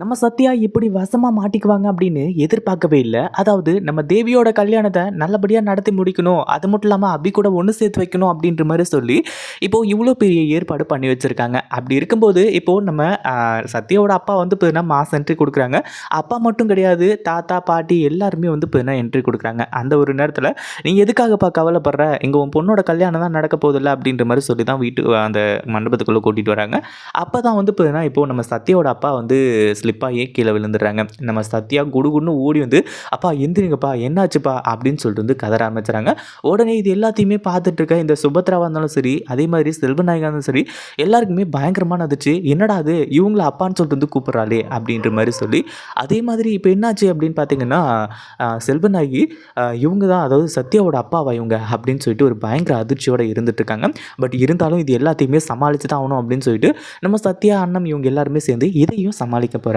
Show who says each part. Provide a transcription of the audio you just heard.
Speaker 1: நம்ம சத்யா இப்படி வசமாக மாட்டிக்குவாங்க அப்படின்னு எதிர்பார்க்கவே இல்லை. அதாவது நம்ம தேவியோட கல்யாணத்தை நல்லபடியாக நடத்தி முடிக்கணும். அது மட்டும் இல்லாமல் அபி கூட ஒன்று சேர்த்து வைக்கணும் அப்படின்ற மாதிரி சொல்லி இப்போது இவ்வளோ பெரிய ஏற்பாடு பண்ணி வச்சுருக்காங்க. அப்படி இருக்கும்போது இப்போது நம்ம சத்யாவோட அப்பா வந்து இப்போ மாஸ் என்ட்ரி கொடுக்குறாங்க. அப்பா மட்டும் கிடையாது தாத்தா பாட்டி எல்லாருமே வந்து இப்போ என்ட்ரி கொடுக்குறாங்க. அந்த ஒரு நேரத்தில் நீ எதுக்காகப்பா கவலைப்படுற? இங்கே உன் பொண்ணோட கல்யாணம் தான் நடக்க போதில்ல அப்படின்ற மாதிரி சொல்லி தான் வீட்டு அந்த மண்டபத்துக்குள்ளே கூட்டிகிட்டு வராங்க. அப்போ தான் வந்து இப்போ இப்போது நம்ம சத்யாவோட அப்பா வந்து ஸ்லிப்பாகி கீழே விழுந்துடுறாங்க. நம்ம சத்யா குடுகுன்னு ஓடி வந்து அப்பா எந்திரிங்கப்பா என்னாச்சுப்பா? அப்படின்னு சொல்லிட்டு வந்து கதற ஆரம்பிச்சுறாங்க. உடனே இது எல்லாத்தையுமே பார்த்துட்டு இருக்க இந்த சுபத்ராவாக இருந்தாலும் சரி அதே மாதிரி செல்வநாயகா இருந்தாலும் சரி எல்லாருக்குமே பயங்கரமான அதிர்ச்சி. என்னடா அது? இவங்கள அப்பான்னு சொல்லிட்டு வந்து கூப்பிட்றாளே அப்படின்ற மாதிரி சொல்லி அதே மாதிரி இப்போ என்னாச்சு அப்படின்னு பார்த்தீங்கன்னா செல்வநாயகி இவங்க தான் அதாவது சத்யாவோட அப்பாவா இவங்க? அப்படின்னு சொல்லிட்டு ஒரு பயங்கர அதிர்ச்சியோட இருந்துட்டு இருக்காங்க. பட் இருந்தாலும் இது எல்லாத்தையுமே சமாளித்து தான் ஆகணும் அப்படின்னு சொல்லிட்டு நம்ம சத்யா அண்ணம் இவங்க எல்லாருமே சேர்ந்து இதையும் சமாளிக்க போகிறாங்க